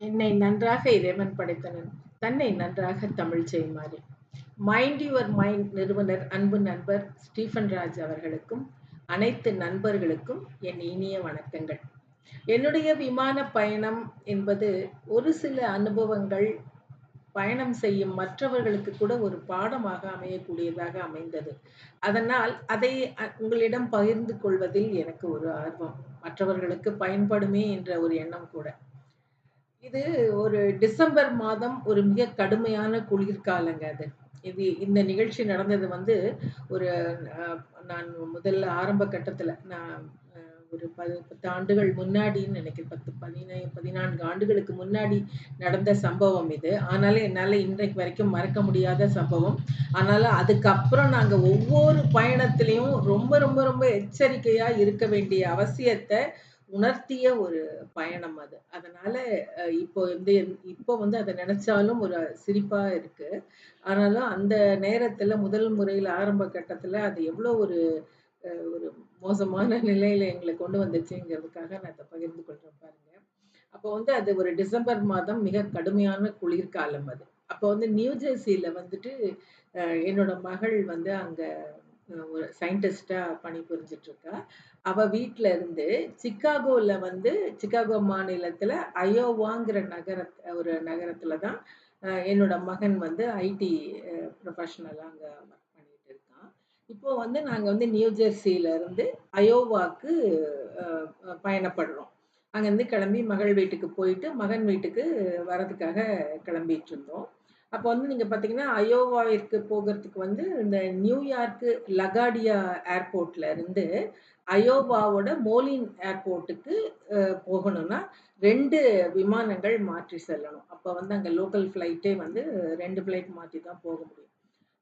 என்னை நன்றாக இறைவன் படைத்தனன். தன்னை நன்றாக தமிழ் செய்யுமாறு. மைண்ட் யுவர் மைண்ட் நிறுவனர் அன்பு நண்பர் ஸ்டீஃபன் ராஜ் அவர்களுக்கும் அனைத்து நண்பர்களுக்கும் என் இனிய வணக்கங்கள். என்னுடைய விமான பயணம் என்பது ஒரு சில அனுபவங்கள் பயணம் செய்யும் மற்றவர்களுக்கு கூட ஒரு பாடமாக அமையக்கூடியதாக அமைந்தது. அதனால் அதை உங்களிடம் பகிர்ந்து கொள்வதில் எனக்கு ஒரு ஆர்வம். மற்றவர்களுக்கு பயன்படுமே என்ற ஒரு எண்ணம் கூட. இது ஒரு டிசம்பர் மாதம் ஒரு மிக கடுமையான குளிர்காலங்க அது. இது இந்த நிகழ்ச்சி நடந்தது வந்து ஒரு அஹ், நான் முதல்ல ஆரம்ப கட்டத்துல நான் அஹ், ஒரு பது பத்து ஆண்டுகள் முன்னாடின்னு நினைக்கிறேன். பத்து பதினை பதினான்கு ஆண்டுகளுக்கு முன்னாடி நடந்த சம்பவம் இது. ஆனாலும் என்னால் இன்றைக்கு வரைக்கும் மறக்க முடியாத சம்பவம். ஆனாலும் அதுக்கப்புறம் நாங்கள் ஒவ்வொரு பயணத்திலையும் ரொம்ப ரொம்ப ரொம்ப எச்சரிக்கையாக இருக்க வேண்டிய அவசியத்தை உணர்த்திய ஒரு பயணம் அது. அதனால இப்போ வந்து இப்போ வந்து அதை நினைச்சாலும் ஒரு சிரிப்பா இருக்கு. ஆனாலும் அந்த நேரத்துல முதல் முறையில ஆரம்ப கட்டத்துல அது எவ்வளோ ஒரு ஒரு மோசமான நிலையில எங்களை கொண்டு வந்துச்சுங்கிறதுக்காக நான் இதை பகிர்ந்து கொள்றேன் பாருங்க. அப்போ வந்து அது ஒரு டிசம்பர் மாதம் மிக கடுமையான குளிர்காலம் அது. அப்போ வந்து நியூ ஜெர்சியில வந்துட்டு என்னோட மகள் வந்து அங்க ஒரு சயின்டிஸ்டா பணிபுரிஞ்சிட்டு இருக்கா. அவ வீட்ல இருந்து சிக்காகோல வந்து சிக்காகோ மாநிலத்துல அயோவாங்கிற நகர ஒரு நகரத்துல தான் அஹ், என்னோட மகன் வந்து ஐடி ப்ரொஃபஷனலா அங்க ஒர்க் பண்ணிட்டு இருக்கான். இப்போ வந்து நாங்க வந்து நியூ ஜெர்சியில இருந்து அயோவாக்கு அஹ், பயணப்படுறோம். அங்கேருந்து கிளம்பி மகள் வீட்டுக்கு போயிட்டு மகன் வீட்டுக்கு வரதுக்காக கிளம்பிட்டு இருந்தோம். அப்போ வந்து நீங்க பாத்தீங்கன்னா அயோவாவிற்கு போகிறதுக்கு வந்து இந்த நியூயார்க்கு லகாடியா ஏர்போர்ட்ல இருந்து அயோவாவோட மோலின் ஏர்போர்ட்டுக்கு அஹ், போகணும்னா ரெண்டு விமானங்கள் மாற்றி செல்லணும். அப்போ வந்து அங்கே லோக்கல் ஃப்ளைட்டே வந்து ரெண்டு ஃப்ளைட் மாற்றி தான் போக முடியும்.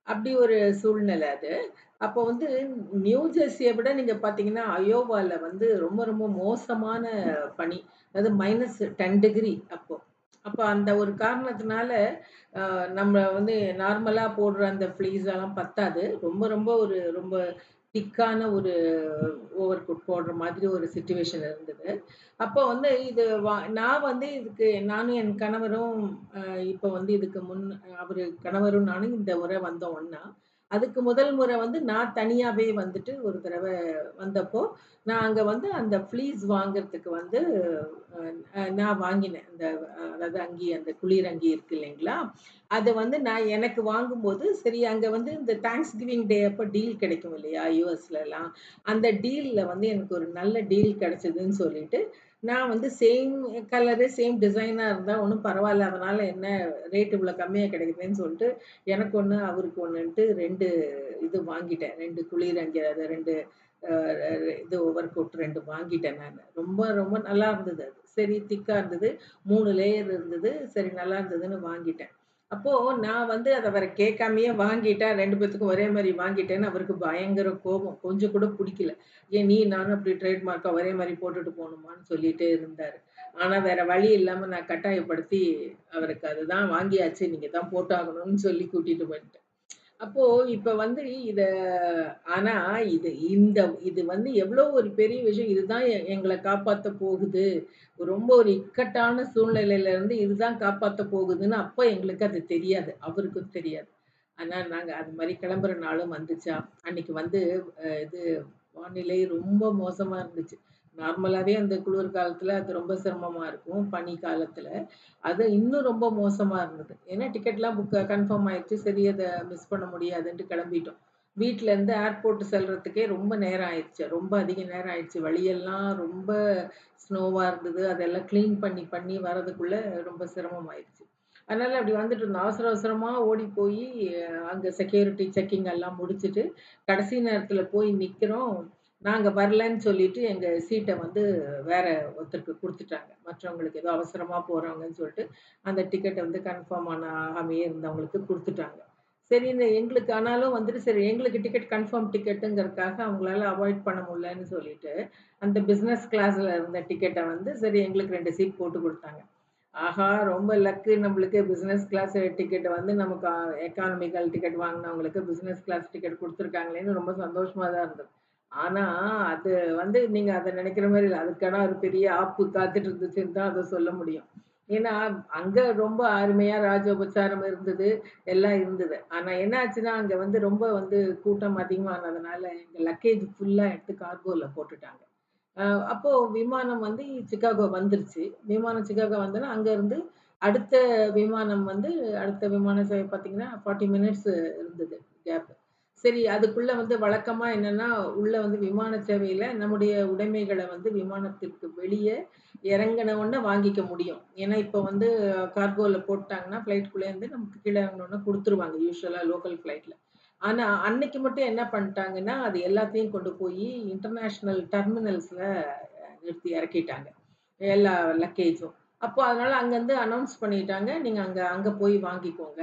அப்படி ஒரு சூழ்நிலை அது. அப்போ வந்து நியூ விட நீங்க பாத்தீங்கன்னா அயோவால வந்து ரொம்ப ரொம்ப மோசமான பனி அதாவது மைனஸ் டென் டிகிரி அப்போ. அப்போ அந்த ஒரு காரணத்தினால நம்ம வந்து நார்மலா போடுற அந்த ஃப்ளீஸ் எல்லாம் பத்தாது. ரொம்ப ரொம்ப ஒரு ரொம்ப திக்கான ஒரு ஓவர் கோட் போடுற மாதிரி ஒரு சுச்சுவேஷன் இருந்தது. அப்போ வந்து இது வா- நான் வந்து இதுக்கு நானும் என் கணவரும் இப்போ வந்து இதுக்கு முன் அவரு கணவரும் நானும் இந்த முறை வந்தோம் ஒண்ணா. அதுக்கு முதல் முறை வந்து நான் தனியாவே வந்துட்டு ஒரு தடவை வந்தப்போ நான் அங்க வந்து அந்த ஃப்ளீஸ் வாங்குறதுக்கு வந்து அஹ், அஹ், நான் வாங்கினேன். அந்த அதாவது அங்கி அந்த குளிர் அங்கி இருக்கு இல்லைங்களா? அதை வந்து நான் எனக்கு வாங்கும்போது சரி அங்க வந்து இந்த தேங்க்ஸ் கிவிங் டே அப்போ டீல் கிடைக்கும் இல்லையா யூஎஸ்லலாம் அந்த டீல்ல வந்து எனக்கு ஒரு நல்ல டீல் கிடைச்சதுன்னு சொல்லிட்டு நான் வந்து சேம் கலரு சேம் டிசைனாக இருந்தால் ஒன்றும் பரவாயில்ல அதனால என்ன ரேட் இவ்வளோ கம்மியாக கிடைக்குதுன்னு சொல்லிட்டு எனக்கு ஒன்று அவருக்கு ஒன்றுன்ட்டு ரெண்டு இது வாங்கிட்டேன். ரெண்டு குளிர் அங்கே அது ரெண்டு இது ஓவர் கோட் ரெண்டு வாங்கிட்டேன் நான். ரொம்ப ரொம்ப நல்லா இருந்தது அது. சரி திக்காக இருந்தது. மூணு லேயர் இருந்தது. சரி நல்லா இருந்ததுன்னு வாங்கிட்டேன். அப்போ நான் வந்து அதை அவரை கேட்காமயே வாங்கிட்டேன். ரெண்டு பேத்துக்கும் ஒரே மாதிரி வாங்கிட்டேன்னு அவருக்கு பயங்கர கோபம். கொஞ்சம் கூட பிடிக்கல. ஏன் நீ நானும் அப்படி ட்ரேட்மார்க்கா ஒரே மாதிரி போட்டுட்டு போகணுமான்னு சொல்லிட்டே இருந்தாரு. ஆனா வேற வழி இல்லாம நான் கட்டாயப்படுத்தி அவருக்கு அதுதான் வாங்கியாச்சு. நீங்க தான் போட்டாகணும்னு சொல்லி கூட்டிட்டு போயிட்டேன். அப்போ இப்ப வந்து இத ஆனா இது இந்த இது வந்து எவ்வளவு ஒரு பெரிய விஷயம். இதுதான் எ- எங்களை காப்பாத்த போகுது. ரொம்ப ஒரு இக்கட்டான சூழ்நிலையில இருந்து இதுதான் காப்பாத்த போகுதுன்னு அப்ப எங்களுக்கு அது தெரியாது. அவருக்கும் தெரியாது. ஆனா நாங்க அது மாதிரி கிளம்புற நாளும் வந்துச்சா? அன்னைக்கு வந்து இது வானிலை ரொம்ப மோசமா இருந்துச்சு. நார்மலாகவே அந்த குளிர் காலத்தில் அது ரொம்ப சிரமமாக இருக்கும் பனி காலத்தில். அது இன்னும் ரொம்ப மோசமாக இருந்தது. ஏன்னா டிக்கெட்லாம் புக் கன்ஃபார்ம் ஆயிடுச்சு. சரி அதை மிஸ் பண்ண முடியாதுன்ட்டு கிளம்பிட்டோம். வீட்டிலேருந்து இருந்து ஏர்போர்ட் செல்கிறதுக்கே ரொம்ப நேரம் ஆயிடுச்சு. ரொம்ப அதிக நேரம் ஆயிடுச்சு. வழியெல்லாம் ரொம்ப ஸ்னோவாக இருந்தது. அதெல்லாம் க்ளீன் பண்ணி பண்ணி வரதுக்குள்ளே ரொம்ப சிரமமாயிடுச்சு. அதனால் அப்படி வந்துட்டு இருந்தோம். அவசர அவசரமாக ஓடி போய் அங்கே செக்யூரிட்டி செக்கிங் எல்லாம் முடிச்சுட்டு கடைசி நேரத்தில் போய் நிற்கிறோம் நாங்கள் வரலன்னு சொல்லிட்டு எங்கள் சீட்டை வந்து வேற ஒருத்தருக்கு கொடுத்துட்டாங்க. மற்றவங்களுக்கு ஏதோ அவசரமாக போகிறாங்கன்னு சொல்லிட்டு அந்த டிக்கெட்டை வந்து கன்ஃபார்ம் ஆன ஆகாமையே இருந்தவங்களுக்கு கொடுத்துட்டாங்க. சரி இந்த எங்களுக்கு ஆனாலும் வந்துட்டு சரி எங்களுக்கு டிக்கெட் கன்ஃபார்ம் டிக்கெட்டுங்கிறதுக்காக அவங்களால அவாய்ட் பண்ண முடியலன்னு சொல்லிட்டு அந்த பிஸ்னஸ் கிளாஸில் இருந்த டிக்கெட்டை வந்து சரி எங்களுக்கு ரெண்டு சீட் போட்டு கொடுத்தாங்க. ஆஹா ரொம்ப லக்கு நம்மளுக்கு பிஸ்னஸ் கிளாஸ் டிக்கெட் வந்து நமக்கு எக்கானமிக்கல் டிக்கெட் வாங்கினவங்களுக்கு பிஸ்னஸ் கிளாஸ் டிக்கெட் கொடுத்துருக்காங்களேன்னு ரொம்ப சந்தோஷமாக தான் இருந்தது. ஆனா அது வந்து நீங்க அதை நினைக்கிற மாதிரி இல்லை அதுக்கான ஒரு பெரிய ஆப்பு காத்துட்டு இருந்துச்சுன்னு தான் அதை சொல்ல முடியும் ஏன்னா, அங்க ரொம்ப அருமையா ராஜோபச்சாரம் இருந்தது. எல்லாம் இருந்தது. ஆனா என்ன ஆச்சுன்னா, அங்க வந்து ரொம்ப வந்து கூட்டம் அதிகமானதுனால, எங்க லக்கேஜ் ஃபுல்லா எடுத்து கார்கோல போட்டுட்டாங்க. அ அப்போ விமானம் வந்து சிக்காகோ வந்துருச்சு. விமானம் சிக்காகோ வந்தோனே, அங்கருந்து அடுத்த விமானம் வந்து அடுத்த விமான சேவை பார்த்தீங்கன்னா, 40 மினிட்ஸ் இருந்தது கேப். சரி அதுக்குள்ள வந்து வழக்கமா என்னன்னா, உள்ள வந்து விமான சேவையில நம்முடைய உடைமைகளை வந்து விமானத்திற்கு வெளியே இறங்குன உடனே வாங்கிக்க முடியும். ஏன்னா, இப்போ வந்து கார்கோல போட்டாங்கன்னா, ஃப்ளைட்குள்ளேருந்து நமக்கு கீழே இறங்குனோனே கொடுத்துருவாங்க யூஸ்வலா லோக்கல் ஃப்ளைட்ல. ஆனா, அன்னைக்கு மட்டும் என்ன பண்ணிட்டாங்கன்னா அது எல்லாத்தையும் கொண்டு போய் இன்டர்நேஷனல் டெர்மினல்ஸ்ல நிறுத்தி இறக்கிட்டாங்க. எல்லா லக்கேஜும். அப்போ அதனால அங்கேருந்து அனௌன்ஸ் பண்ணிட்டாங்க. நீங்கள் அங்கே அங்கே போய் வாங்கிக்கோங்க.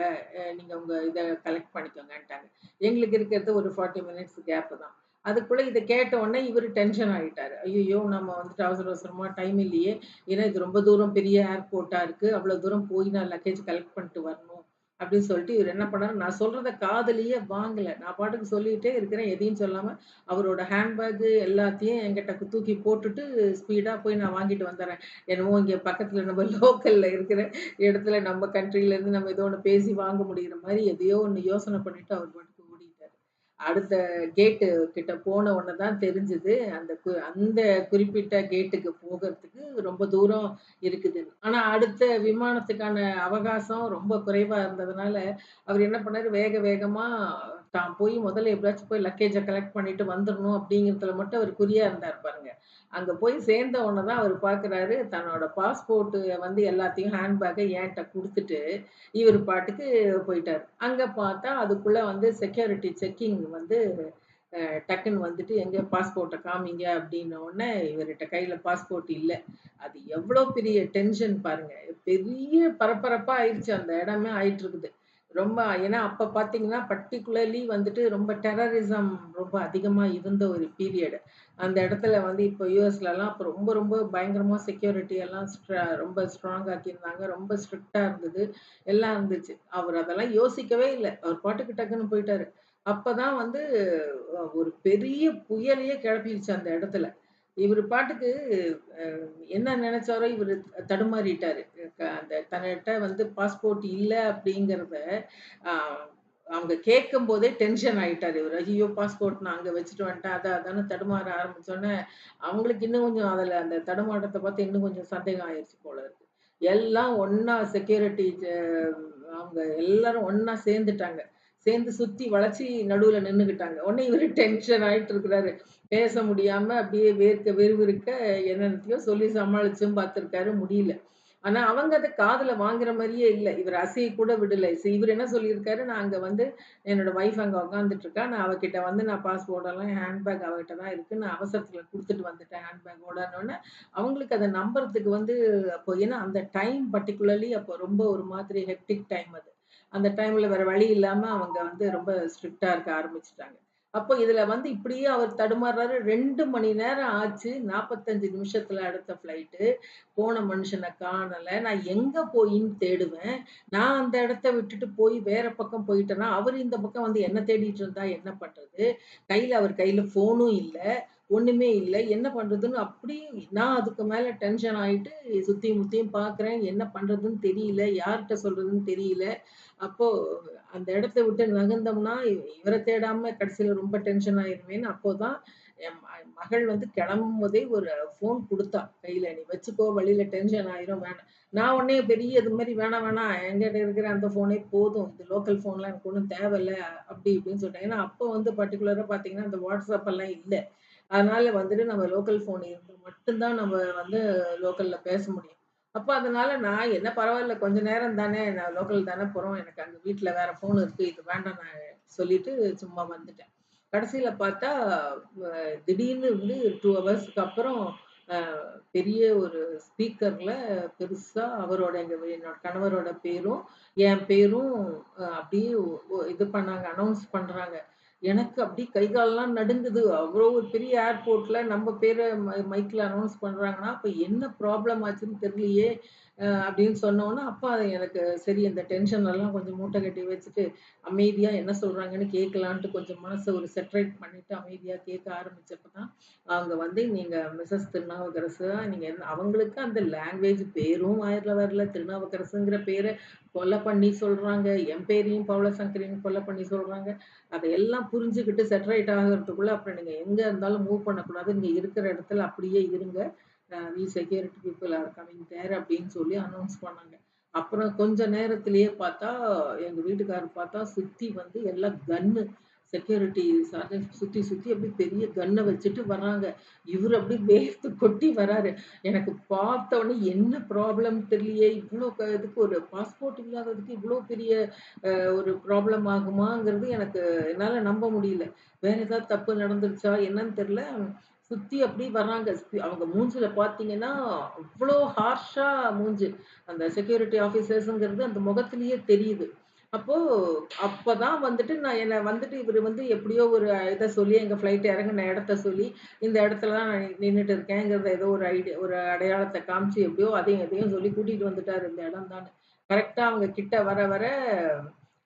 நீங்கள் உங்கள் இதை கலெக்ட் பண்ணிக்கோங்கன்ட்டாங்க. எங்களுக்கு இருக்கிறது ஒரு 40 மினிட்ஸ் கேப்பு தான். அதுக்குள்ளே இதை கேட்ட உடனே இவரு டென்ஷன் ஆகிட்டார் ஐயோ நம்ம வந்துட்டு அவசர அவசரமாக டைம் இல்லையே! ஏன்னா இது ரொம்ப தூரம் பெரிய ஏர்போர்ட்டாக இருக்குது அவ்வளோ தூரம் போய் நான் லக்கேஜ் கலெக்ட் பண்ணிட்டு வரணும். அப்படின்னு சொல்லிட்டு இவர் என்ன பண்ணாரு, நான் சொல்றத காதலியே வாங்கல. நான் பாட்டுக்கு சொல்லிட்டே இருக்கிறேன். எதையும் சொல்லாம அவரோட ஹேண்ட்பேக் எல்லாத்தையும் என்கிட்ட தூக்கி போட்டுட்டு ஸ்பீடா போய் நான் வாங்கிட்டு வந்துடுறேன் என்னமோ இங்க பக்கத்துல நம்ம லோக்கல்ல இருக்கிற இடத்துல நம்ம கண்ட்ரில இருந்து நம்ம ஏதோ ஒண்ணு பேசி வாங்க முடிகிற மாதிரி எதையோ ஒண்ணு யோசனை பண்ணிட்டு அவர் பாட்டுக்கு ஓடிட்டாரு. அடுத்த கேட்டு கிட்ட போன உடனே தான் தெரிஞ்சது. அந்த கு அந்த குறிப்பிட்ட கேட்டுக்கு போகிறதுக்கு ரொம்ப தூரம் இருக்குது. ஆனா அடுத்த விமானத்துக்கான அவகாசம் ரொம்ப குறைவா இருந்ததுனால, அவர் என்ன பண்ணாரு, வேக வேகமா தான் போய் முதல்ல எப்படியாச்சும் போய் லக்கேஜை கலெக்ட் பண்ணிட்டு வந்துடணும் அப்படிங்கிறதுல மட்டும் அவர் குறியா இருந்தார் பாருங்க. அங்க போய் சேர்ந்த உடனே தான் அவர் பார்க்குறாரு, தன்னோட பாஸ்போர்ட்டு வந்து எல்லாத்தையும் ஹேண்ட் ஏன்ட்ட என்ட்ட இவர் பாட்டுக்கு போயிட்டார். அங்க பார்த்தா அதுக்குள்ள வந்து செக்யூரிட்டி செக்கிங் வந்து டக்குன்னு வந்துட்டு, "எங்க பாஸ்போர்ட்டை காமிங்க" அப்படின்ன உடனே கையில் பாஸ்போர்ட் இல்லை அது எவ்வளோ பெரிய டென்ஷன் பாருங்க. பெரிய பரபரப்பாக ஆயிடுச்சு அந்த இடமே ஆயிட்டுருக்குது. ரொம்ப ஏன்னா அப்போ பார்த்தீங்கன்னா, பர்ட்டிகுலர்லி வந்துட்டு ரொம்ப டெரரிசம் ரொம்ப அதிகமாக இருந்த ஒரு பீரியடு அந்த இடத்துல வந்து இப்போ யூஎஸ்லலாம் அப்போ ரொம்ப ரொம்ப பயங்கரமாக செக்யூரிட்டி எல்லாம் ஸ்ட்ரா ரொம்ப ஸ்ட்ராங் ஆக்கியிருந்தாங்க. ரொம்ப ஸ்ட்ரிக்டாக இருந்தது. எல்லாம் இருந்துச்சு. அவர் அதெல்லாம் யோசிக்கவே இல்லை அவர் பாட்டுக்கு டக்குன்னு போயிட்டாரு. அப்பதான் வந்து ஒரு பெரிய புயலையே கிளப்பிடுச்சு அந்த இடத்துல. இவர் பாட்டுக்கு என்ன நினைச்சாரோ இவர் தடுமாறிட்டாரு. க அந்த தன்னிட்ட வந்து பாஸ்போர்ட் இல்லை அப்படிங்கிறத அ அவங்க கேட்கும்போதே டென்ஷன் ஆயிட்டாரு இவர் ஐயோ பாஸ்போர்ட் நான் அங்க வச்சுட்டு வந்துட்டேன். அதை அதானே தடுமாற ஆரம்பிச்சோனே, அவங்களுக்கு இன்னும் கொஞ்சம் அதுல அந்த தடுமாட்டத்தை பார்த்து இன்னும் கொஞ்சம் சந்தேகம் ஆயிடுச்சு போல இருக்கு. எல்லாம் ஒண்ணா செக்யூரிட்டி அவங்க எல்லாரும் ஒண்ணா சேர்ந்துட்டாங்க. சேர்ந்து சுத்தி வளைச்சி நடுவுல நின்றுக்கிட்டாங்க உடனே இவரு டென்ஷன் ஆயிட்டு இருக்கிறாரு. பேச முடியாம அப்படியே வேர்க்க விறுவிறுக்க என்னென்னத்தையோ சொல்லி சமாளிச்சும் பார்த்துருக்காரு. முடியல. ஆனா அவங்க அதை காதுல வாங்குற மாதிரியே இல்லை இவர் அசையை கூட விடலை சரி என்ன சொல்லியிருக்காரு, "நான் அங்க வந்து என்னோட ஒய்ஃப் அங்க உட்காந்துட்டு இருக்கா. நான் அவகிட்ட வந்து நான் பாஸ்போர்ட் எல்லாம் ஹேண்ட்பேக் ஹேண்ட் பேக் அவகிட்ட தான் இருக்கு. நான் அவசரத்துல கொடுத்துட்டு வந்துட்டேன் ஹேண்ட் பேக்கோடன்னோனே, அவங்களுக்கு அதை நம்புறதுக்கு வந்து அப்போ ஏன்னா அந்த டைம் பர்ட்டிகுலர்லி அப்போ ரொம்ப ஒரு மாதிரி ஹெக்டிக் டைம் அது. அந்த டைம்ல வேற வழி இல்லாம அவங்க வந்து ரொம்ப ஸ்ட்ரிக்டா இருக்க ஆரம்பிச்சுட்டாங்க. அப்போ இதுல வந்து இப்படியே அவர் தடுமாறுறாரு. ரெண்டு மணி நேரம் ஆச்சு. 45 நிமிஷத்துல அடுத்த ஃப்ளைட்டு. போன மனுஷனை காணல. நான் எங்க போயின்னு தேடுவேன். நான் அந்த இடத்த விட்டுட்டு போய் வேற பக்கம் போயிட்டேன்னா, அவர் இந்த பக்கம் வந்து என்ன தேடிட்டு இருந்தா என்ன பண்றது? கையில அவர் கையில ஃபோனும் இல்லை ஒண்ணுமே இல்லை என்ன பண்றதுன்னு அப்படி நான் அதுக்கு மேல டென்ஷன் ஆயிட்டு சுற்றியும் முத்தியும் பார்க்குறேன். என்ன பண்றதுன்னு தெரியல. யார்கிட்ட சொல்றதுன்னு தெரியல. அப்போ அந்த இடத்த விட்டு நகர்ந்தோம்னா, இவரை தேடாம கடைசியில ரொம்ப டென்ஷன் ஆயிருவேன்னு அப்போதான் என் ம மகள் வந்து கிளம்பும்போதே ஒரு ஃபோன் கொடுத்தா கையில. "நீ வச்சுக்கோ வழியில டென்ஷன் ஆயிரும் வேணாம்." நான் உடனே பெரிய இது மாதிரி "வேணாம், வேணாம் என்கிட்ட இருக்கிற அந்த ஃபோனே போதும். இந்த லோக்கல் ஃபோன்லாம் எனக்கு ஒன்றும் தேவையில்லை அப்படி இப்படின்னு சொல்லிட்டேன். ஏன்னா அப்போ வந்து பர்டிகுலராக பார்த்தீங்கன்னா, அந்த வாட்ஸ்அப் எல்லாம் இல்லை அதனால வந்துட்டு நம்ம லோக்கல் ஃபோன் இருந்தால் மட்டும்தான் நம்ம வந்து லோக்கல்ல பேச முடியும். அப்ப அதனால நான் என்ன பரவாயில்ல கொஞ்ச நேரம் தானே, நான் லோக்கல் தானே போறோம். எனக்கு அங்க வீட்ல வேற ஃபோன் இருக்கு. இது வேண்டாம் நான் சொல்லிட்டு சும்மா வந்துட்டேன். கடைசியில பார்த்தா திடீர்னு வந்து 2 ஹவர்ஸ்க்கு அப்புறம் அ பெரிய ஒரு ஸ்பீக்கர்ல பெருசா அவரோட எங்க என்னோட கணவரோட பேரும், என் பேரும் அ அப்படியே ஒ இது பண்ணாங்க. அனௌன்ஸ் பண்றாங்க. எனக்கு அப்படி கை காலெல்லாம் நடுங்குது. அவ்வளோ ஒரு பெரிய ஏர்போர்ட்ல நம்ம பேரை மை மைக்ல அனௌன்ஸ் பண்றாங்கன்னா, அப்ப என்ன ப்ராப்ளம் ஆச்சுன்னு தெரியலையே! அப்படின்னு அப்படின்னு சொன்னோனே, அப்ப எனக்கு சரி அந்த டென்ஷன் எல்லாம் கொஞ்சம் மூட்டை கட்டி வச்சுட்டு, அமைதியா என்ன சொல்றாங்கன்னு கேட்கலான்ட்டு கொஞ்சம் மனசை ஒரு செட்ரேட் பண்ணிட்டு அமைதியா கேட்க ஆரம்பிச்சப்ப தான், அவங்க வந்து நீங்க மிஸ்ஸஸ் திருநாவுக்கரசு நீங்க என்ன அவங்களுக்கு அந்த லாங்குவேஜ் பேரும் வாயில வரல. திருநாவுக்கரசுங்கிற பேரை கொலை பண்ணி சொல்றாங்க. என் பேரையும் பவளசங்கரின்னு கொலை பண்ணி சொல்றாங்க. அதையெல்லாம் புரிஞ்சுக்கிட்டு செட்ரேட் ஆகுறதுக்குள்ள, அப்புறம் நீங்க எங்க இருந்தாலும் மூவ் பண்ணக்கூடாது. நீங்க இருக்கிற இடத்துல அப்படியே இருங்க. We security people are coming there அப்படின்னு சொல்லி அனௌன்ஸ் பண்ணாங்க. அப்புறம் கொஞ்ச நேரத்திலேயே பார்த்தா, எங்க வீட்டுக்காரர் பார்த்தா சுத்தி வந்து எல்லாம் கன்னு செக்யூரிட்டி சர்ஜன்ட் சுத்தி சுத்தி அப்படியே பெரிய கன்ன வச்சுட்டு வர்றாங்க. இவர் அப்படியே வேர்த்து கொட்டி வராரு. எனக்கு பார்த்த உடனே என்ன ப்ராப்ளம் தெரியலையே! இவ்வளோ க இதுக்கு ஒரு பாஸ்போர்ட் இல்லாததுக்கு இவ்வளோ பெரிய ஒரு ப்ராப்ளம் ஆகுமாங்கிறது எனக்கு என்னால நம்ப முடியல. வேற ஏதாவது தப்பு நடந்துருச்சா என்னன்னு தெரியல. சுத்தி அப்படி வர்றாங்க. ஸ் அவங்க மூஞ்சில பார்த்தீங்கன்னா, அவ்ளோ ஹார்ஷா மூஞ்சு. அந்த செக்யூரிட்டி ஆஃபீசர்ஸ்ங்கிறது அந்த முகத்திலேயே தெரியுது. அப்போ அப்பதான் வந்துட்டு நான் என்ன வந்துட்டு இவரு வந்து எப்படியோ ஒரு இத சொல்லி எங்க ஃப்ளைட் இறங்குன இடத்த சொல்லி, இந்த இடத்துல தான் நான் நின்னுட்டு இருக்கேங்கிறத ஏதோ ஒரு ஐடியா ஒரு அடையாளத்த காமிச்சு எப்படியோ அதையும் இதையும் சொல்லி கூட்டிட்டு வந்துட்டாரு இந்த இடம் தான்னு. கரெக்ட்டா அவங்க கிட்ட வர வர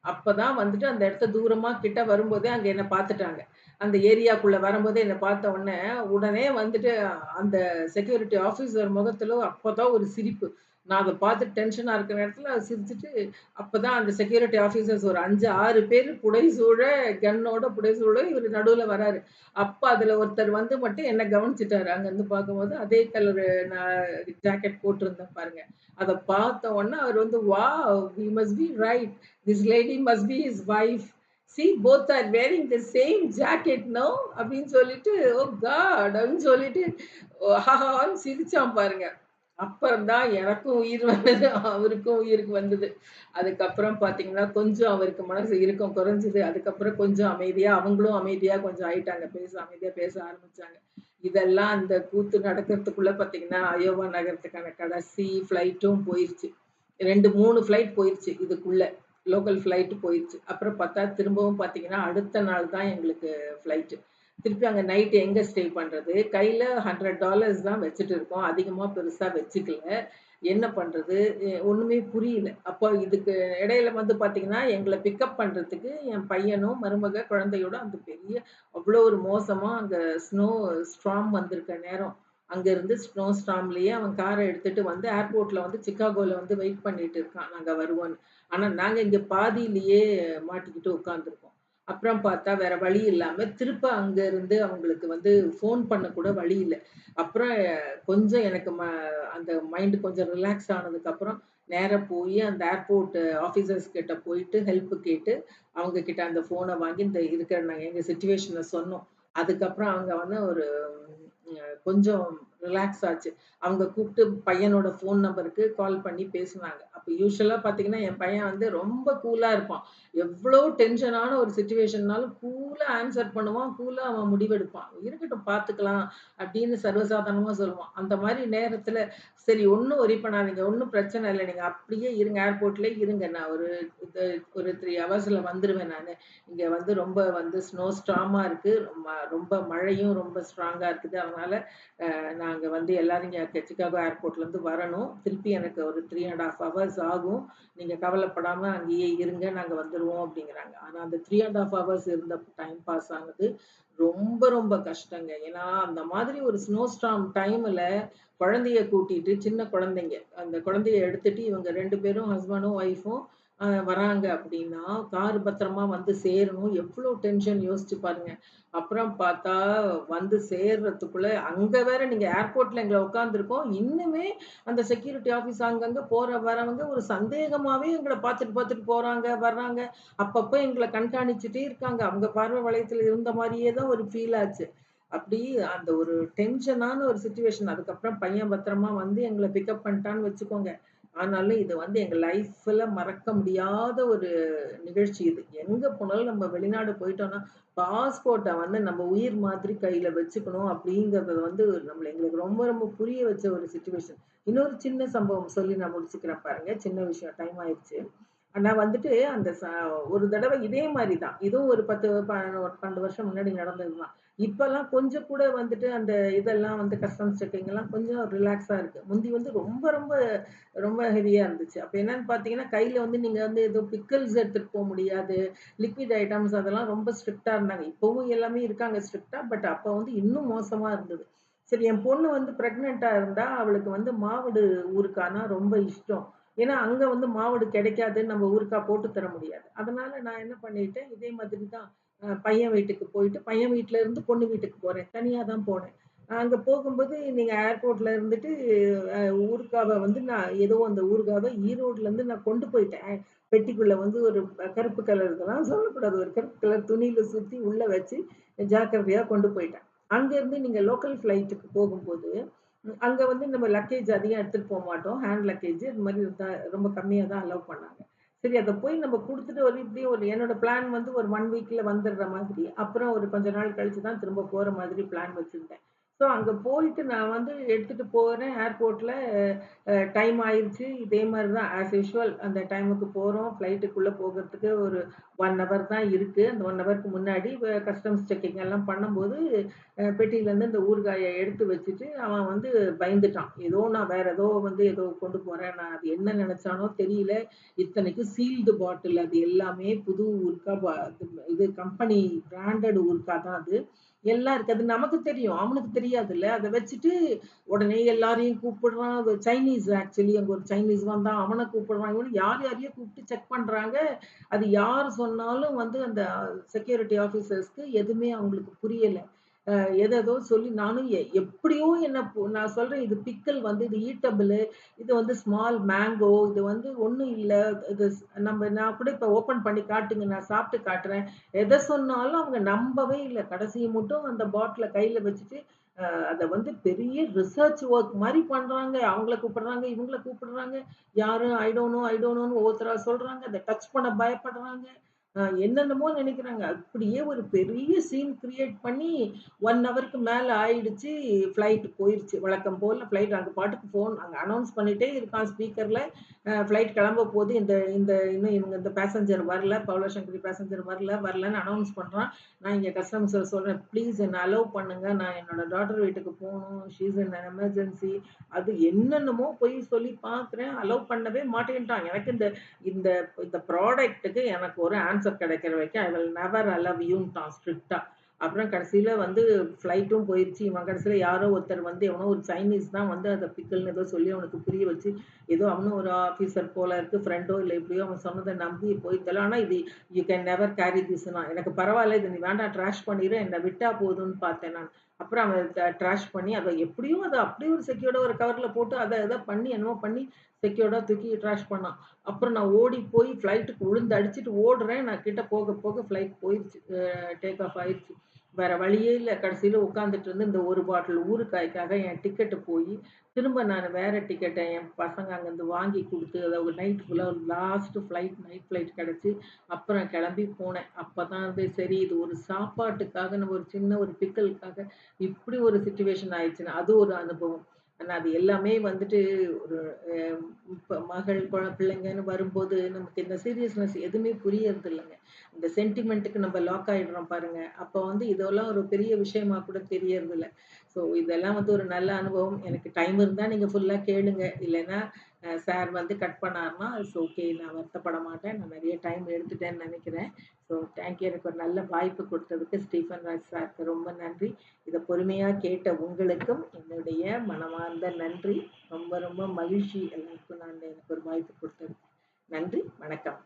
அப்பதான் வந்துட்டு அந்த இடத்த தூரமா கிட்ட வரும்போதே அங்க என்ன பார்த்துட்டாங்க. அந்த ஏரியாக்குள்ள வரும்போதே என்னை பார்த்த உடனே, உடனே வந்துட்டு அந்த செக்யூரிட்டி ஆஃபீஸர் முகத்துல அப்போதான் ஒரு சிரிப்பு. நான் அதை பார்த்துட்டு டென்ஷனாக இருக்கிற நேரத்துல சிரிச்சுட்டு, அப்பதான் அந்த செக்யூரிட்டி ஆஃபீஸர்ஸ் ஒரு அஞ்சு ஆறு பேர் புடைசூழ கன்னோட புடைசூழ இவர் நடுவில் வராரு. அப்போ அதில் ஒருத்தர் வந்து மட்டும் என்ன கவனிச்சிட்டாரு அங்கேருந்து பார்க்கும்போது அதே கலரு நான் ஜாக்கெட் போட்டிருந்தேன் பாருங்க. அதை பார்த்த உடனே அவர் வந்து, "wow! We must be right. This lady must be his wife. See both are wearing the same jacket no" அப்படின்னு சொல்லிட்டு, oh "ஓ காட்!" அப்படின்னு சொல்லிட்டு ஹஹான்னு சிரிச்சான் பாருங்க. அப்புறம் தான் எனக்கும் உயிர் வந்தது. அவருக்கும் உயிருக்கு வந்தது. அதுக்கப்புறம் பார்த்தீங்கன்னா, கொஞ்சம் அவருக்கு மனசு இறுக்கம் குறைஞ்சது. அதுக்கப்புறம் கொஞ்சம் அமைதியா அவங்களும் அமைதியா கொஞ்சம் ஆயிட்டாங்க. பேச அமைதியா பேச ஆரம்பிச்சாங்க. இதெல்லாம் அந்த கூத்து நடக்கிறதுக்குள்ள பார்த்தீங்கன்னா, அயோவா நகரத்துக்கான கடைசி ஃப்ளைட்டும் போயிருச்சு. 2, 3 ஃப்ளைட் போயிருச்சு இதுக்குள்ள. லோக்கல் ஃப்ளைட்டு போயிடுச்சு அப்புறம் பார்த்தா திரும்பவும் பார்த்தீங்கன்னா, அடுத்த நாள் தான் எங்களுக்கு ஃப்ளைட்டு திருப்பி அங்கே நைட் எங்கே ஸ்டே பண்ணுறது கையில் ஹண்ட்ரட் டாலர்ஸ் தான் வச்சுட்டு இருக்கோம். அதிகமாக பெருசாக வச்சுக்கல. என்ன பண்ணுறது ஒன்றுமே புரியல. அப்போ இதுக்கு இடையில வந்து பார்த்தீங்கன்னா, எங்களை பிக்கப் பண்ணுறதுக்கு என் பையனும், மருமக, குழந்தையோட அந்த பெரிய அவ்வளோ ஒரு மோசமாக அங்கே ஸ்னோ ஸ்ட்ராம் வந்திருக்க நேரம். அங்கேருந்து ஸ்னோ ஸ்டார்ம்லயே அவன் காரை எடுத்துகிட்டு வந்து ஏர்போர்ட்டில் வந்து சிக்காகோவில் வந்து வெயிட் பண்ணிட்டு இருக்கான். நாங்கள் வருவோன்னு ஆனா நாங்க இங்க பாதியிலேயே மாட்டிக்கிட்டு உட்காந்துருக்கோம் அப்புறம் பார்த்தா வேற வழி இல்லாம திருப்ப அங்க இருந்து அவங்களுக்கு வந்து ஃபோன் பண்ண கூட வழி இல்லை அப்புறம் கொஞ்சம் எனக்கு ம அந்த மைண்டு கொஞ்சம் ரிலாக்ஸ் ஆனதுக்கப்புறம் நேராக போய் அந்த ஏர்போர்ட் ஆஃபீஸர்ஸ் கிட்ட போயிட்டு ஹெல்ப் கேட்டு, அவங்க கிட்ட அந்த ஃபோனை வாங்கி இந்த இருக்கிற நாங்கள் எங்கள் சுச்சுவேஷனை சொன்னோம். அதுக்கப்புறம் அவங்க வந்து ஒரு கொஞ்சம் ரிலாக்ஸ் ஆச்சு. அவங்க கூப்பிட்டு பையனோட ஃபோன் நம்பருக்கு கால் பண்ணி பேசுனாங்க. அப்போ யூஸ்வலாக பார்த்தீங்கன்னா, என் பையன் வந்து ரொம்ப கூலாக இருப்பான். எவ்வளோ டென்ஷனான ஒரு சுச்சுவேஷன்னாலும் கூலாக ஆன்சர் பண்ணுவான். கூலாக அவன் முடிவெடுப்பான். "இருக்கட்டும் பார்த்துக்கலாம்" அப்படின்னு சர்வசாதாரணமாக சொல்லுவான். அந்த மாதிரி நேரத்தில் "சரி ஒன்றும் ஒரி பண்ணாதீங்க. ஒன்றும் பிரச்சனை இல்லை நீங்கள் அப்படியே இருங்க. ஏர்போர்ட்லேயே இருங்க. நான் ஒரு இது ஒரு த்ரீ ஹவர்ஸில் வந்துடுவேன் நான் இங்கே வந்து ரொம்ப வந்து ஸ்னோ ஸ்டார்மா இருக்குது ம ரொம்ப மழையும் ரொம்ப ஸ்ட்ராங்காக இருக்குது. அதனால் நான் நாங்கள் வந்து எல்லோரும் இங்கே சிக்காகோ ஏர்போர்ட்லேருந்து வரணும். திருப்பி எனக்கு ஒரு 3 1/2 ஹவர்ஸ் ஆகும். நீங்கள் கவலைப்படாமல் அங்கேயே இருங்க. நாங்கள் வந்துடுவோம் அப்படிங்கிறாங்க. ஆனால் அந்த 3 1/2 ஹவர்ஸ் இருந்த டைம் பாஸ் ஆனது ரொம்ப ரொம்ப கஷ்டங்க. ஏன்னா, அந்த மாதிரி ஒரு ஸ்னோ ஸ்டாம் டைமில் குழந்தைய கூட்டிட்டு சின்ன குழந்தைங்க. அந்த குழந்தைய எடுத்துட்டு இவங்க ரெண்டு பேரும் ஹஸ்பண்டும், ஒய்ஃபும் வராங்க அப்படின்னா, கார் பத்திரமா வந்து சேரணும். எவ்வளோ டென்ஷன் யோசிச்சு பாருங்க. அப்புறம் பார்த்தா வந்து சேர்றதுக்குள்ள அங்க வேற நீங்க ஏர்போர்ட்ல எங்களை உட்காந்துருக்கோம் இன்னுமே அந்த செக்யூரிட்டி ஆஃபீஸ் அங்கங்க போற வரவங்க ஒரு சந்தேகமாவே எங்களை பார்த்துட்டு பார்த்துட்டு போறாங்க, வர்றாங்க. அப்பப்போ எங்களை கண்காணிச்சுட்டே இருக்காங்க. அவங்க பார்வை வளையத்துல இருந்த மாதிரியே தான் ஒரு ஃபீல் ஆச்சு. அப்படி அந்த ஒரு டென்ஷனான ஒரு சுச்சுவேஷன் அதுக்கப்புறம் பையன் பத்திரமா வந்து எங்களை பிக்கப் பண்ணிட்டான்னு வச்சுக்கோங்க. ஆனாலும் இது வந்து எங்கள் லைஃப்பில் மறக்க முடியாத ஒரு நிகழ்ச்சி இது. எங்கே போனாலும் நம்ம வெளிநாடு போயிட்டோம்னா, பாஸ்போர்ட்டை வந்து நம்ம உயிர் மாதிரி கையில் வச்சுக்கணும் அப்படிங்கிறத வந்து நம்மளை எங்களுக்கு ரொம்ப ரொம்ப புரிய வச்ச ஒரு சுச்சுவேஷன் இன்னொரு சின்ன சம்பவம் சொல்லி நான் முடிச்சுக்கிறேன் பாருங்க. சின்ன விஷயம் டைம் ஆயிடுச்சு நான் வந்துட்டு அந்த ச ஒரு தடவை இதே மாதிரி தான். இதுவும் ஒரு 10 ப 12 வருஷம் முன்னாடி நடந்தது தான். இப்பெல்லாம் கொஞ்சம் கூட வந்துட்டு அந்த இதெல்லாம் வந்து கஸ்டம்ஸ் செக்கிங்லாம் கொஞ்சம் ரிலாக்ஸா இருக்கு. முந்தி வந்து ரொம்ப ரொம்ப ரொம்ப ஹெவியா இருந்துச்சு. அப்ப என்னன்னு பார்த்தீங்கன்னா, கையில வந்து நீங்க வந்து ஏதோ பிக்கிள்ஸ் எடுத்துட்டு போக முடியாது. லிக்விட் ஐட்டம்ஸ் அதெல்லாம் ரொம்ப ஸ்ட்ரிக்ட்டா இருந்தாங்க. இப்பவும் எல்லாமே இருக்காங்க ஸ்ட்ரிக்ட்டா. பட் அப்ப வந்து இன்னும் மோசமா இருந்தது. சரி என் பொண்ணு வந்து ப்ரெக்னெண்ட்டாக இருந்தால் அவளுக்கு வந்து மாவடு ஊருக்கானா ரொம்ப இஷ்டம். ஏன்னா, அங்கே வந்து மாவடு கிடைக்காதுன்னு நம்ம ஊருக்கா போட்டு தர முடியாது. அதனால நான் என்ன பண்ணிட்டேன், இதே மாதிரி தான் பையன் வீட்டுக்கு போயிட்டு, பையன் வீட்டில இருந்து பொண்ணு வீட்டுக்கு போறேன். தனியாக தான் போனேன். அங்கே போகும்போது நீங்க ஏர்போர்ட்ல இருந்துட்டு ஊருக்காவை வந்து நான் ஏதோ அந்த ஊறுகாவ ஈரோட்லேருந்து நான் கொண்டு போயிட்டேன். பெட்டிக்குள்ள வந்து ஒரு கருப்பு கலர் இதெல்லாம் சொல்லக்கூடாது. ஒரு கருப்பு கலர் துணியில சுத்தி உள்ள வச்சு ஜாக்கிரதையா கொண்டு போயிட்டேன். அங்கேருந்து நீங்க லோக்கல் ஃப்ளைட்டுக்கு போகும்போது, அங்கே வந்து நம்ம லக்கேஜ் அதிகம் எடுத்துகிட்டு போக மாட்டோம் ஹேண்ட் லக்கேஜ் இது மாதிரி ரொம்ப கம்மியாக தான் அலோவ் பண்ணாங்க. சரி அத போய் நம்ம குடுத்துட்டு ஒரு இப்படி ஒரு என்னோட பிளான் வந்து ஒரு 1 வீக்ல வந்துடுற மாதிரி. அப்புறம் ஒரு கொஞ்ச நாள் கழிச்சு தான் திரும்ப போற மாதிரி பிளான் வச்சிருந்தேன். ஸோ அங்க போயிட்டு நான் வந்து எடுத்துட்டு போறேன் ஏர்போர்ட்ல அ டைம் ஆயிருச்சு. இதே மாரி தான் ஆஸ் யூசுவல் அந்த டைமுக்கு போறோம். ஃப்ளைட்டுக்குள்ள போகறதுக்கு ஒரு 1 ஹவர் தான் இருக்கு. அந்த 1 ஹவருக்கு முன்னாடி வ கஸ்டம்ஸ் செக்கிங் எல்லாம் பண்ணும்போது, அ பெட்டியிலருந்து இந்த ஊறுகாய எடுத்து வச்சுட்டு, அவன் வந்து பயந்துட்டான். ஏதோ நான் வேற ஏதோ வந்து ஏதோ கொண்டு போறேன். நான் அது என்ன நெனச்சானோ தெரியல. இத்தனைக்கும் சீல்டு பாட்டில் அது எல்லாமே புது ஊறுகா ப இது கம்பெனி பிராண்டட் ஊறுகா தான் அது. எல்லாம் இருக்கு. அது நமக்கு தெரியும். அவனுக்கு தெரியாதுல்ல. அதை வச்சுட்டு உடனே எல்லாரையும் கூப்பிடுறான். அது சைனீஸ் ஆக்சுவலி அங்க ஒரு சைனீஸ் வந்தான். அவனை கூப்பிடுறான். இவனு யார் யாரையும் கூப்பிட்டு செக் பண்றாங்க. அது யார் சொன்னாலும் வந்து அந்த செக்யூரிட்டி ஆஃபீஸர்ஸ்க்கு எதுவுமே அவங்களுக்கு புரியல. எதோ சொல்லி நானும் எ எப்படியோ என்ன நான் சொல்றேன் இது பிக்கல் வந்து இது ஈட்டபிள். இது வந்து ஸ்மால் மேங்கோ. இது வந்து ஒன்றும் இல்லை இது நம்ம நான் கூட இப்போ ஓப்பன் பண்ணி காட்டுங்க. நான் சாப்பிட்டு காட்டுறேன். எதை சொன்னாலும் அவங்க நம்பவே இல்லை கடைசியை மட்டும் அந்த பாட்டிலை கையில் வச்சுட்டு, அதை வந்து பெரிய ரிசர்ச் ஒர்க் மாதிரி பண்ணுறாங்க அவங்கள கூப்பிடுறாங்க, இவங்கள கூப்பிடுறாங்க. யாரும் ஐடோனோ ஐடோனோன்னு ஒவ்வொருத்தராக சொல்கிறாங்க அதை டச் பண்ண பயப்படுறாங்க. என்னென்னமோ நினைக்கிறாங்க. அப்படியே ஒரு பெரிய சீன் கிரியேட் பண்ணி 1 ஹவருக்கு மேல ஆயிடுச்சு. ஃப்ளைட் போயிருச்சு. வழக்கம் போல ஃப்ளைட் அங்க பாட்டுக்கு ஃபோன் அங்க அனவுன்ஸ் பண்ணிட்டே இருக்கான் ஸ்பீக்கர்ல. அ ஃப்ளைட் கிளம்ப போது. இந்த இந்த இன்னும் இவங்க இந்த பேசஞ்சர் வரல. பவளசங்கரி பேசஞ்சர் வரல, வரலன்னு அனவுன்ஸ் பண்றான். நான் இங்க கஸ்டம்ஸ்ல சொல்றேன், "ப்ளீஸ் என்ன அலோவ் பண்ணுங்க. நான் என்னோட டாட்டர் வீட்டுக்கு போணும். She is in an emergency." அது என்னென்னமோ போய் சொல்லி பார்க்குறேன். அலோவ் பண்ணவே மாட்டேன்ட்டான். எனக்கு இந்த இந்த இந்த ப்ராடக்ட்டுக்கு எனக்கு ஒரு ஆன்சர் கிடைக்கிற வரைக்கும் ஐ வில் நெவர் அலவ் யூன்ட்டான் ஸ்ட்ரிக்ட்டா. அப்புறம் கடைசியில வந்து ஃப்ளைட்டும் போயிருச்சு. இவன் கடைசியில யாரோ ஒருத்தர் வந்து எவனோ ஒரு சைனீஸ் தான் வந்து அதை பிக்கல்னு ஏதோ சொல்லி அவனுக்கு புரிய வச்சு, ஏதோ அவனும் ஒரு ஆஃபீஸர் போல இருக்கு. ஃப்ரெண்டோ இல்லை எப்படியோ அவன் சொன்னதை நம்பி போய் ஆனால் ஆனா இது யூ கேன் நெவர் கேரி திஸ்னா எனக்கு பரவாயில்ல இது நீ வேண்டாம் ட்ராஷ் பண்ணிடு என்ன விட்டா போதும்னு பார்த்தேன் நான். அப்புறம் அவன் ட்ராஷ் பண்ணி அதை எப்படியும் அதை அப்படியே ஒரு செக்கியோட ஒரு கவர்ல போட்டு அதை இதை பண்ணி என்னமோ பண்ணி செக்யூர்டா தூக்கி ட்ராஷ் பண்ணான். அப்புறம் நான் ஓடி போய் ஃப்ளைட்டுக்கு உளுந்து அடிச்சுட்டு ஓடுறேன். நான் கிட்ட போக போக ஃப்ளைட் போயிருச்சு. டேக் ஆஃப் ஆயிருச்சு. வேற வழியே இல்ல. கடைசியில உட்காந்துட்டு இருந்து இந்த ஒரு பாட்டில் ஊறுகாய்க்காக என் டிக்கெட்டு போயி, திரும்ப நானு வேற டிக்கெட்ட என் பசங்க அங்கருந்து வாங்கி குடுத்து, அதாவது நைட் ஃபுல்லா ஒரு லாஸ்ட்டு ஃப்ளைட் நைட் ஃப்ளைட் கிடச்சி அப்புறம் கிளம்பி போனேன். அப்பதான் வந்து சரி இது ஒரு சாப்பாட்டுக்காக நம்ம ஒரு சின்ன ஒரு பிக்கலுக்காக இப்படி ஒரு சிச்சுவேஷன் ஆயிடுச்சுன்னு அது ஒரு அனுபவம். ஆனால் அது எல்லாமே வந்துட்டு ஒரு இப்போ மகள், குழ பிள்ளைங்கன்னு வரும்போது நமக்கு இந்த சீரியஸ்னஸ் எதுவுமே புரியறது இல்லைங்க இந்த சென்டிமெண்ட்டுக்கு நம்ம லாக் ஆகிடுறோம் பாருங்க. அப்போ வந்து இதெல்லாம் ஒரு பெரிய விஷயமா கூட தெரியறதில்ல. ஸோ இதெல்லாம் வந்து ஒரு நல்ல அனுபவம். எனக்கு டைம் இருந்தால் நீங்கள் ஃபுல்லாக கேளுங்க. இல்லைன்னா சார் வந்து கட் பண்ணாருன்னா இட்ஸ் ஓகே. நான் வருத்தப்பட மாட்டேன். நான் நிறைய டைம் எடுத்துட்டேன்னு நினைக்கிறேன் ஸோ தேங்க் யூ. எனக்கு ஒரு நல்ல வாய்ப்பு கொடுத்ததுக்கு ஸ்டீஃபன் ராஜ் சாருக்கு ரொம்ப நன்றி. இதை பொறுமையாக கேட்ட உங்களுக்கும் என்னுடைய மனமார்ந்த நன்றி. ரொம்ப ரொம்ப மகிழ்ச்சி எல்லாருக்கும் நான் எனக்கு ஒரு வாய்ப்பு கொடுத்தது நன்றி. வணக்கம்.